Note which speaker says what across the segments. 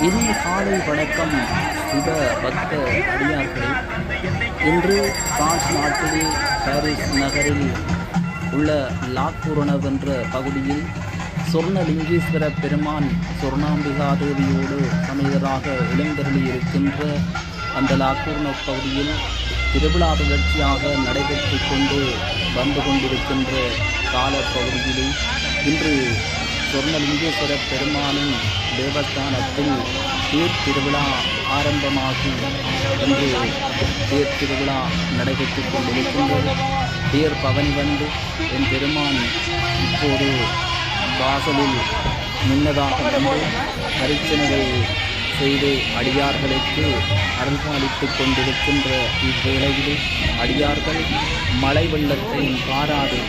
Speaker 1: இனிய காலை வணக்கம் சிவ பக்த அடியார்களே. இன்று பிரான்ஸ் நாட்டில் பாரிஸ் நகரில் உள்ள லாக்குரணவ் என்ற பகுதியில் சொர்ணலிங்கேஸ்வர பெருமான் சொர்ணாம்பிகா தேவியோடு சமேதராக எழுந்தருளி இருக்கின்ற அந்த லாக்கூர்ணவ் பகுதியில் திருவிழா நிகழ்ச்சியாக நடைபெற்று கொண்டு வந்து கொண்டிருக்கின்ற காலப்பகுதியிலே இன்று சொர்ணலிங்கேஸ்வர பெருமானின் தேவஸ்தானத்தில் தேர் திருவிழா ஆரம்பமாகி இன்று தேர் திருவிழா நடைபெற்றுக் கொண்டிருக்கின்றது. தேர் பவனி வந்து என் பெருமான் இப்போது வாசலில் முன்னதாக வந்து அரிச்சனைகள் செய்து அடியார்களுக்கு அருள்பாலித்துக் கொண்டிருக்கின்ற இவ்வேளையிலே அடியார்கள் மழை வெள்ளத்தை பாராது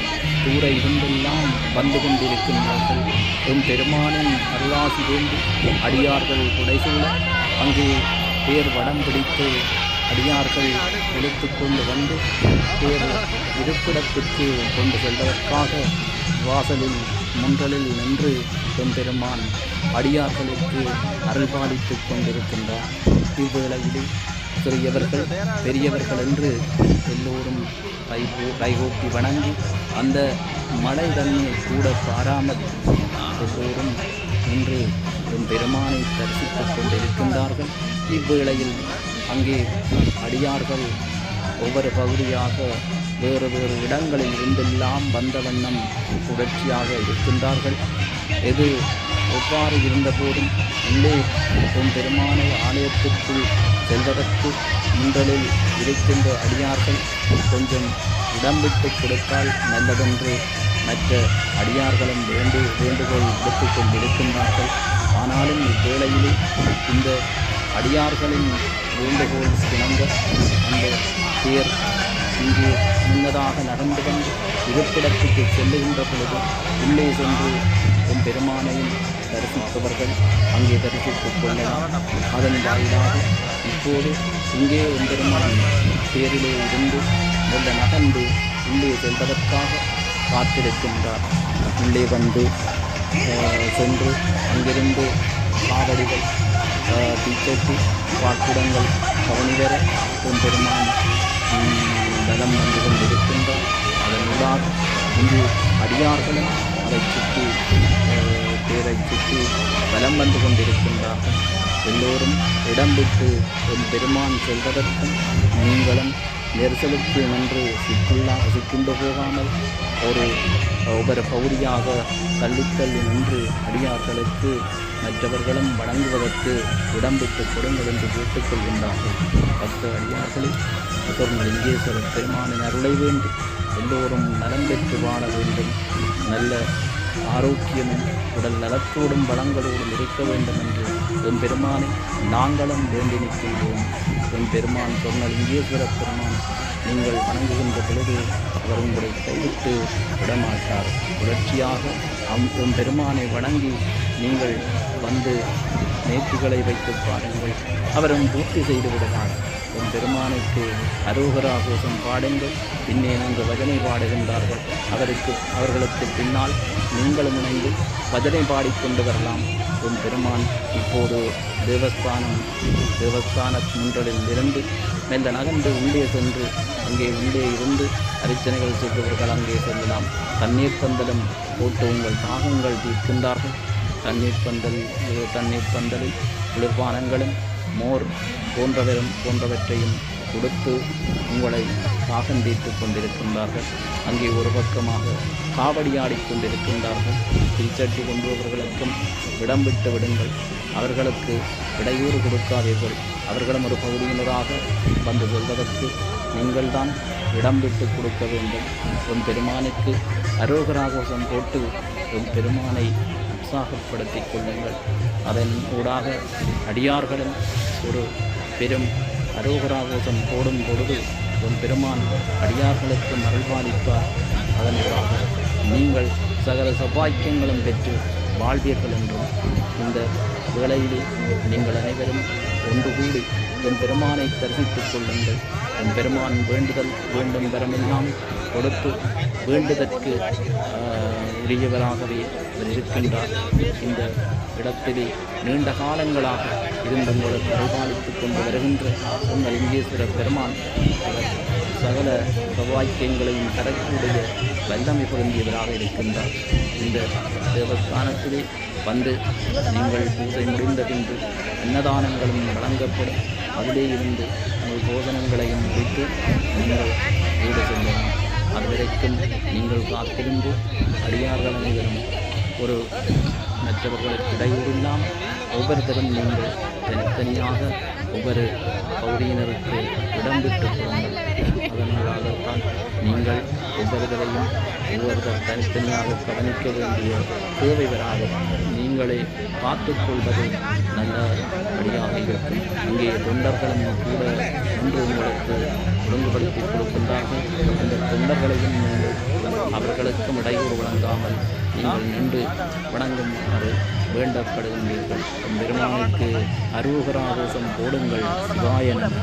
Speaker 1: தூர இருந்தெல்லாம் வந்து கொண்டிருக்கின்றார்கள். என் பெருமானின் அருளாசி வேண்டி அடியார்கள் உடைசூழ அங்கே பேர் வடம் பிடித்து அடியார்கள் எடுத்து கொண்டு வந்து பேர் இருப்பிடத்திற்கு கொண்டு செல்வதற்காக வாசலில் முன்றலில் நின்று பெருமான் அடியார்களுக்கு அருள்பாலித்து கொண்டிருக்கின்றார். இவ்வேளையிலே சிறியவர்கள் பெரியவர்கள் என்று எல்லோரும் கைகூ கைகூப்பி வணங்கி அந்த மழை தண்ணியை கூட பாராமல் எல்லோரும் இன்று என் பெருமானை தரிசித்துக் கொண்டிருக்கின்றார்கள். இவ்வேளையில் அங்கே அடியார்கள் ஒவ்வொரு பகுதியாக வேறு வேறு இடங்களில் இருந்தெல்லாம் வந்த வண்ணம் தொடர்ச்சியாக இருக்கின்றார்கள். எது எவ்வாறு இருந்தபோதும் உள்ளே என் பெருமானை ஆலயத்திற்குள் செல்வதற்கு முந்தலில் இருக்கின்ற அடியார்கள் கொஞ்சம் இடம் விட்டு கொடுத்தால் நல்லதென்று மற்ற அடியார்களும் வேண்டு வேண்டுகோள் விடுத்துக் கொண்டிருக்கின்றார்கள். ஆனாலும் இவ்வேளையிலே இந்த அடியார்களின் வேண்டுகோள் கிணங்க அந்த தேர் இங்கே முன்னதாக நடந்து வந்து இருப்பிடத்துக்கு செல்லுகின்ற பொழுது உள்ளே சென்று என் பெருமானையும் தரிசிப்பவர்கள் அங்கே தரிசித்துக் கொள்ளலாம். அதன் வாயிலாக இப்போது இங்கே என் பேரிலே இருந்து நல்ல நகர்ந்து உள்ளே செல்வதற்காக காத்திருக்கின்றார். உள்ளே வந்து சென்று அங்கிருந்து காவடிகள் தீச்சட்டி வாக்குடங்கள் கவனிவர பெருமான் பலம் வந்து கொண்டிருக்கின்றார். அதனூடாக இன்று அடியார்களும் அதை சுற்றி பேரை சுற்றி பலம் வந்து கொண்டிருக்கின்றார்கள். எல்லோரும் இடம் விட்டு என் பெருமான் செல்வதற்கும் நீங்களும் நெரிசலுக்கு நின்று சிக்குள்ளா சிக்குண்டு போகாமல் ஒரு ஒவ்வொரு பகுதியாக தள்ளித்தள்ளி நின்று அடியார்களுக்கு மற்றவர்களும் வழங்குவதற்கு இடம் விட்டு கொடுங்கள் என்று கேட்டுக்கொள்கின்றார்கள் பத்து அடியார்களில் லிங்கேஸ்வரர் பெருமானின் அருளை வேண்டும் எல்லோரும் நலம் பெற்று வாழ வேண்டும். நல்ல ஆரோக்கியமும் உடல் நலத்தோடும் வளங்களோடும் இருக்க வேண்டும் என்று என் பெருமானை நாங்களும் வேண்டி நிற்கின்றோம் என் பெருமான் சொன்ன இங்கேஸ்வர பெருமான் நீங்கள் வணங்குகின்ற பொழுது அவர் உங்களை கைவிட்டு விடமாட்டார். தொடர்ச்சியாக அம் என் பெருமானை வணங்கி நீங்கள் வந்து நேற்றுகளை வைத்து பாருங்கள். அவரும் பூர்த்தி செய்து விடுவார் உன் பெருமானுக்கு அரோகரா கோஷம் பாடுங்கள். பின்னே நன்கு பஜனை பாடுகின்றார்கள். அவருக்கு அவர்களுக்கு பின்னால் நீங்களும் இணைந்து பஜனை பாடிக்கொண்டு வரலாம். உன் பெருமான் இப்போது தேவஸ்தானம் தேவஸ்தான முன்றலில் இருந்து மெல்ல நகர்ந்து உள்ளே சென்று அங்கே உள்ளே இருந்து அரிச்சனைகள் செய்பவர்கள் அங்கே செல்லலாம். தண்ணீர் பந்தலும் போட்டு உங்கள் தாகங்கள் தீர்க்கின்றார்கள். தண்ணீர் பந்தல் தண்ணீர் பந்தலில் குளிர்பானங்களும் மோர் போன்றவரும் போன்றவற்றையும் கொடுத்து உங்களை தாகம் கொண்டிருக்கின்றார்கள். அங்கே ஒரு பக்கமாக காவடி ஆடிக்கொண்டிருக்கின்றார்கள் தீச்சட்டி கொண்டுவர்களுக்கும் இடம் விட்டு விடுங்கள். அவர்களுக்கு இடையூறு கொடுக்காதீர்கள். அவர்களும் ஒரு பகுதியினராக வந்து கொள்வதற்கு நீங்கள்தான் இடம் விட்டு கொடுக்க வேண்டும். உன் பெருமானுக்கு அரோகராகவசம் போட்டு உன் பெருமானை உற்சாகப்படுத்திக் கொள்ளுங்கள். அதன் ஊடாக அடியார்களும் ஒரு பெரும் அரோகராகோசம் போடும் பொழுது உன் பெருமான் அடியார்களுக்கு மறுபாலிப்பார் அதனூடாக நீங்கள் சகல சௌபாக்கியங்களும் பெற்று வாழ்வீர்கள் என்றும் இந்த வேளையிலே நீங்கள் அனைவரும் ஒன்று கூடி என் பெருமானை தரிசித்துக் கொள்ளுங்கள். என் பெருமான் வேண்டுதல் வேண்டும் வரமெல்லாம் கொடுத்து வேண்டுதற்கு உரியவராகவே அவர் இருக்கின்றார். இந்த இடத்திலே நீண்ட காலங்களாக இருந்து உங்களுக்கு பரிபாலித்துக் கொண்டு வருகின்ற உங்கள் லிங்கேஸ்வர பெருமான் சகல சௌவாக்கியங்களையும் தரக்கூடிய வல்லமை பொருந்தியவராக இருக்கின்றார். இந்த தேவஸ்தானத்திலே வந்து நீங்கள் பூஜை முடிந்த பின்பு அன்னதானங்களும் வழங்கப்படும். அதிலே இருந்து உங்கள் போதனங்களையும் முடித்து நீங்கள் வீடு செல்லலாம். அதுவரைக்கும் நீங்கள் காத்திருந்து அடியார்கள் அனைவரும் ஒரு மற்றவர்களுக்கு இடையூறில்லாமல் ஒவ்வொருத்தரும் நீங்கள் தனித்தனியாக ஒவ்வொரு பகுதியினருக்கு இடம் விட்டு கொடுங்கள் அதனால்தான் நீங்கள் ஒவ்வொருவரையும் ஒவ்வொருவர் தனித்தனியாக கவனிக்க வேண்டிய தேவை வராது. நீங்களே பார்த்துக்கொள்வது நல்லபடியாக இருக்கும். இங்கே தொண்டர்களும் கூட ஒன்று உங்களுக்கு ஒழுங்குபடுத்தி கொடுக்கின்றார்கள். இந்த தொண்டர்களையும் நீங்கள் அவர்களுக்கும் இடையூறு வழங்காமல் நீங்கள் நின்று வணங்குமாறு வேண்டப்படுகின்றீர்கள். பெருமானுக்கு அருகராதோஷம் போடுங்கள் சிவாயனம்